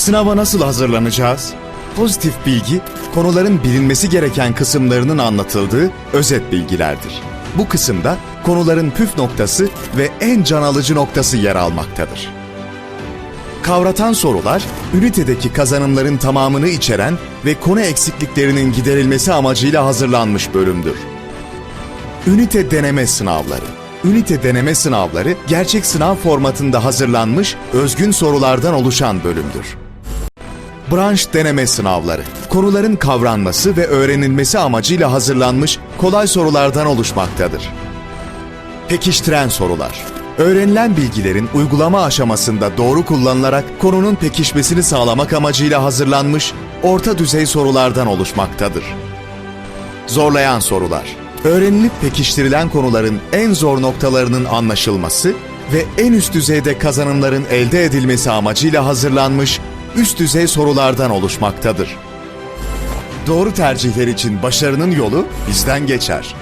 Sınava nasıl hazırlanacağız? Pozitif bilgi, konuların bilinmesi gereken kısımlarının anlatıldığı özet bilgilerdir. Bu kısımda konuların püf noktası ve en can alıcı noktası yer almaktadır. Kavratan sorular, ünitedeki kazanımların tamamını içeren ve konu eksikliklerinin giderilmesi amacıyla hazırlanmış bölümdür. Ünite deneme sınavları. Ünite deneme sınavları gerçek sınav formatında hazırlanmış özgün sorulardan oluşan bölümdür. Branş deneme sınavları. Konuların kavranması ve öğrenilmesi amacıyla hazırlanmış kolay sorulardan oluşmaktadır. Pekiştiren sorular. Öğrenilen bilgilerin uygulama aşamasında doğru kullanılarak konunun pekişmesini sağlamak amacıyla hazırlanmış orta düzey sorulardan oluşmaktadır. Zorlayan sorular. Öğrenilip pekiştirilen konuların en zor noktalarının anlaşılması ve en üst düzeyde kazanımların elde edilmesi amacıyla hazırlanmış üst düzey sorulardan oluşmaktadır. Doğru tercihler için başarının yolu bizden geçer.